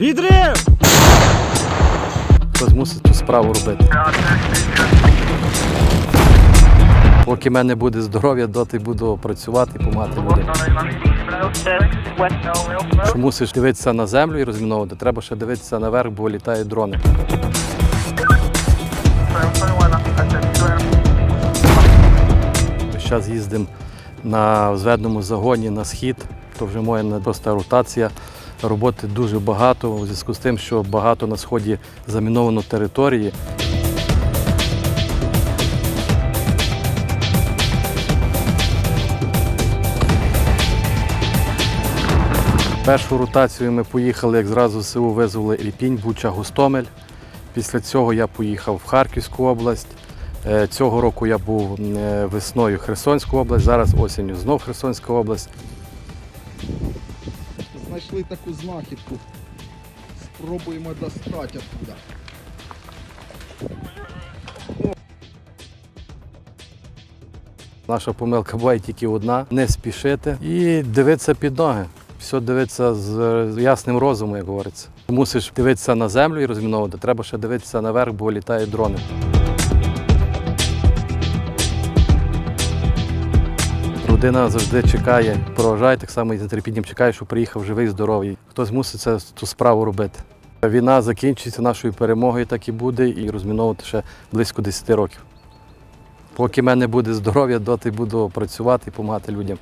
Відрив! Хтось мусить цю справу робити. Поки в мене буде здоров'я, доти буду працювати і допомагати людям. Що мусиш дивитися на землю і розміновувати, треба ще дивитися наверх, бо літають дрони. Зараз їздимо на зведеному загоні на схід, то вже моя не просто ротація. Роботи дуже багато у зв'язку з тим, що багато на сході заміновано території. Першу ротацію ми поїхали, як зразу СУ визвали Ірпінь, Буча, Гостомель. Після цього я поїхав в Харківську область. Е, Цього року я був е, весною Херсонську область, зараз осінню знов Херсонська область. Знайшли таку знахідку. Спробуємо достати оттуда. Наша помилка буває тільки одна не спішити і дивитися під ноги. Все дивитися з ясним розумом, як говориться. Мусиш дивитися на землю і розміновувати. Треба ще дивитися наверх, бо літають дрони. Родина завжди чекає, проважає, так само і з нетерпінням чекає, що приїхав живий, здоровий. Хтось мусить це, цю справу робити. Війна закінчиться нашою перемогою, так і буде, і розміновувати ще близько 10 років. Поки в мене буде здоров'я, доти буду працювати і допомагати людям.